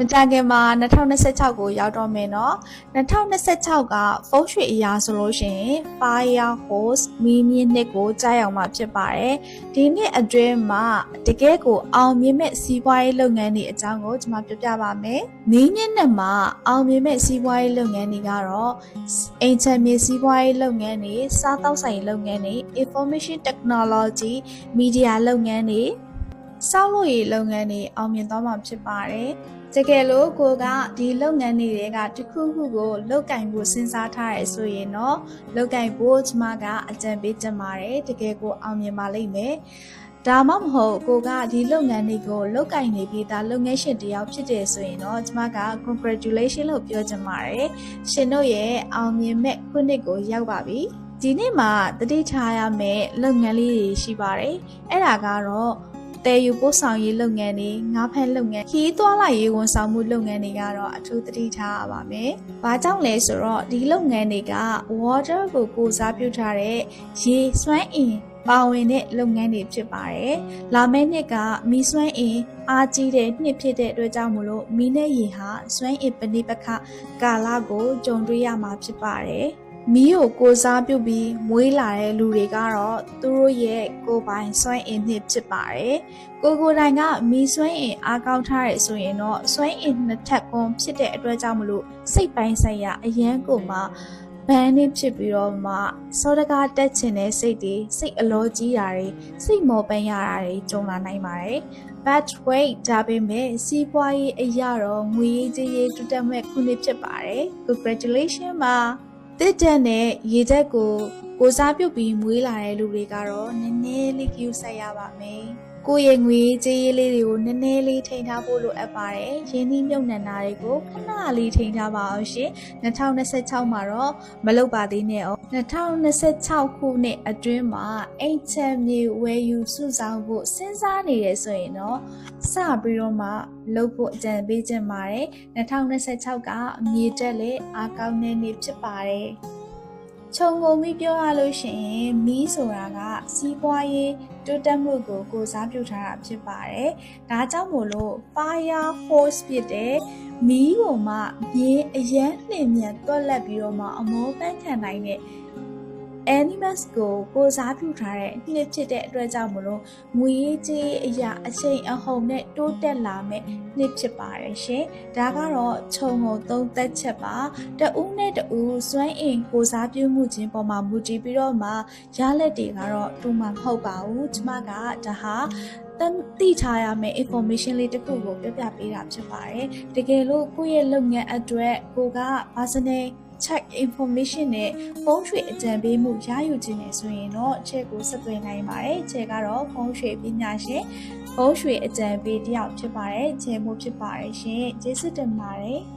မကြခင်မှာ2026ကိုရောက်တော့မယ်နော်2026ကဖုန်းရွှေအရာဆိုလို့ရှိရင် Fire Hose မီမီနှစ်ကိုကြားရောက်မှာဖြစ်ပါတယ်ဒီနှစ်အတွင်းမှာတကယ်ကိုအောင်မြင်မဲ့စီးပွားရေးလုပ်ငန်းတွေအကြောင်းကိုကျွန်မပြောပြပါမယ်မီမီနှစ်မှာအောင်မြင်မဲ့စီးပွားရေးလုပ်ငန်းတွေကတော့အိမ်ချမ်းမြေစီးပွားရေးလုပ်ငန်းတွေစားတောက်ဆိုင်လုပ်ငန်းတွေ Information Technology Media လုပ်ငန်းတွေစောက်လို့ရေလုပ်ငန်းတွေအောင်မြင်သွားမှာဖြစ်ပါတယ် တကယ်လို့ကိုကဒီလုပ်ငန်းတွေတွေကတစ်ခုခုကိုလုတ်ကင်ဖို့စဉ်းစားထားရဆိုရင်တော့လုတ်ကင်ဖို့ကျမကအကြံပေးချင်ပါတယ်တကယ်ကိုအောင်မြင်ပါလိမ့်မယ်။ဒါမှမဟုတ်ကိုကဒီလုပ်ငန်းတွေကိုလုတ်ကင်နေပြီးသားလုပ်ငန်းရှင်တယောက်ဖြစ်တယ်ဆိုရင်တော့ကျမက congratulation လို့ပြောချင်ပါတယ်။ရှင်တို့ရဲ့အောင်မြင်မဲ့ခုနှစ်ကိုရောက်ပါပြီ။ဒီနေ့မှာတတိထားရမယ့်လုပ်ငန်းလေးတွေရှိပါတယ်။အဲ့ဒါကတော့ တဲယူပို့ဆောင်ရေးလုပ်ငန်းတွေငါးဖက်လုပ်ငန်းခီးသွွာလာရေးဝန်ဆောင်မှုလုပ်ငန်းတွေကတော့အထူးသတိထားရပါမယ်။ဘာကြောင့်လဲဆိုတော့ဒီလုပ်ငန်းတွေက water ကိုကိုစားပြုထားတဲ့ရေစွမ်းအင်ပါဝင်တဲ့လုပ်ငန်းတွေဖြစ်ပါတယ်။လာမယ့်နှစ်ကမီးစွမ်းအင်အားကြီးတဲ့နှစ်ဖြစ်တဲ့အတွက်ကြောင့်မလို့မီးနဲ့ရေဟာစွမ်းအင်ပဏိပခကာလကိုကြုံတွေ့ရမှာဖြစ်ပါတယ်။ မီးကိုကိုစားပြုပြီးမွေးလာတဲ့လူတွေကတော့သူတို့ရဲ့ကိုယ်ပိုင်စွမ်းအင်နှစ်ဖြစ်ပါတယ်။ကိုကိုယ်တိုင်ကမီးစွမ်းအင်အားကောင်းထားရဆိုရင်တော့စွမ်းအင်နှစ်ထပ်ကွန်ဖြစ်တဲ့အတွက်ကြောင့်မလို့စိတ်ပိုင်းဆိုင်ရာအရန်ကိုမှဘန်းနေဖြစ်ပြီးတော့မှစောတကားတက်ချင်တဲ့စိတ်တွေစိတ်အလောကြီးတာတွေစိတ်မော်ပန်းရတာတွေကြုံလာနိုင်ပါတယ်။ bad weight ဒါပေမဲ့စီးပွားရေးအရာတော့ငွေရေးကြေးရေးတိုးတက်မဲ့ခုနှစ်ဖြစ်ပါတယ်။ congratulation ပါ တစ်တက်နဲ့ရေတက်ကို ကိုစားပြုတ်ပြီးမွေးလာတဲ့လူတွေကတော့နည်းနည်းလေးကြည့်ဆက်ရပါမယ်။ကိုယ့်ရဲ့ငွေကြေးရေးလေးတွေကိုနည်းနည်းလေးထိန်းထားဖို့လိုအပ်ပါတယ်။ရင်းနှီးမြုပ်နှံတာတွေကိုခဏလေးထိန်းထားပါအောင်ရှင်။2026မှာတော့မလုပ်ပါသေးနဲ့အောင်2026ခုနှစ်အတွင်းမှာအိမ်ချမ်းမြေဝယ်ယူစုဆောင်ဖို့စဉ်းစားနေရဆိုရင်တော့စပြီးတော့မှလုပ်ဖို့အကြံပေးချင်ပါတယ်2026ကမြေတက်လေအားကောင်းတဲ့နေ့ဖြစ်ပါတယ် ခြုံငုံပြီးပြောရလို့ရှိရင်မီးဆိုတာကစီးပွားရေးတိုးတက်မှုကိုကိုစားပြုထားတာဖြစ်ပါတယ်။ဒါကြောင့်မို့လို့ fire force ဖြစ်တဲ့မီးကိုမှမြေအရန်နှင်မြန်တွက်လက်ပြီးတော့မှအမောပန်းခံနိုင်တဲ့ animals ကိုကိုစားပြုထားတဲ့နှစ်ဖြစ်တဲ့အတွက်ကြောင့်မလို့ငွေကြေးအရာအချိန်အဟုန်နဲ့တိုးတက်လာမဲ့နှစ်ဖြစ်ပါတယ်ရှင်။ဒါကတော့ခြုံငုံသုံးသက်ချက်ပါ။တဦးနဲ့တဦးစွမ်းအင်ကိုစားပြုမှုချင်းပေါ်မှာမူတည်ပြီးတော့မှရလက်တွေကတော့တူမှမဟုတ်ပါဘူး။ကျမကဒါဟာတမ်းသိထားရမယ့် information လေးတစ်ခုကိုပြပြပေးတာဖြစ်ပါတယ်။တကယ်လို့ကိုယ့်ရဲ့လုပ်ငန်းအတွက်ကိုက personal check information နဲ့ဖုန်းရွှေအကြံပေးမှုရယူခြင်းနဲ့ဆိုရင်တော့ချက်ကိုဆက်သွယ်နိုင်ပါတယ်။ချက်ကတော့ဖုန်းရွှေပညာရှင်ဖုန်းရွှေအကြံပေးတယောက်ဖြစ်ပါတယ်။ချက်မှုဖြစ်ပါတယ်ရှင်။ကျေးဇူးတင်ပါတယ်။